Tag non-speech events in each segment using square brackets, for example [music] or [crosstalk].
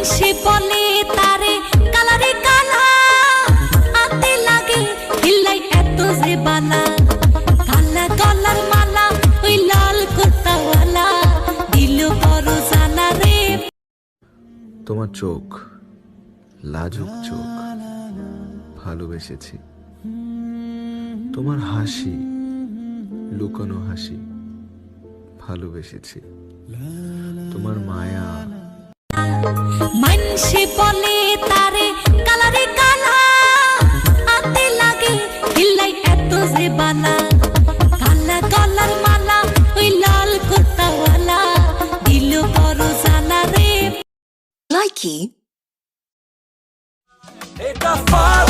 মানসে বলে, তারে কালারে কালা লাগে এত যে বালা। কালা মালা, ওই লাল কুর্তাওয়ালা। দিল বড় জালা রে। তোমার চোখ, লাজুক চোখ, ভালোবেসেছি। তোমার হাসি, লুকানো হাসি, ভালোবেসেছি। তোমার মায়া মানসে বলে তারে কালারে কালা আতে লাগে হিল্লাই এত যে বালা কালা গলার মালা ওই লাল কুর্তাওয়ালা দিল বড় জালা রে Likey. Eta Far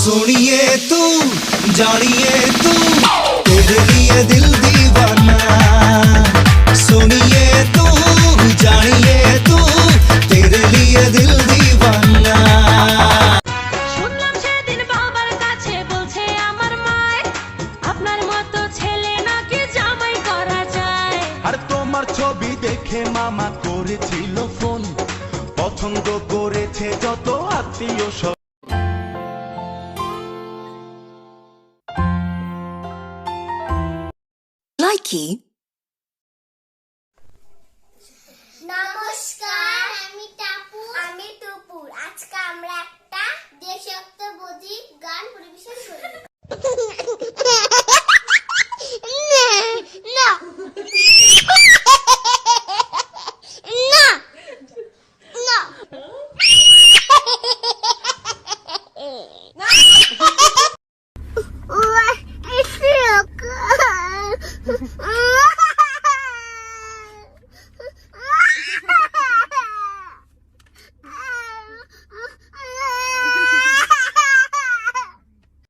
सुनिए तू जानिए तू तेरे लिए दिल दीवाना सुनिए तू जानिए तू तेरे लिए दिल दीवाना শুনলাম সেদিন বাবার কাছে বলছে আমার মায় আপনার মতো ছেলে নাকি জামাই করা যায় আর তোমার ছবি দেখে মামা করেছিল ফোন পছন্দ করেছে যত আত্মীয় Likey. নমস্কার আমি টাপু। আমি টুপুর আজকে আমরা একটা দেশাত্মবোধী গান পরিবেশন করব। [laughs] 啊 [laughs]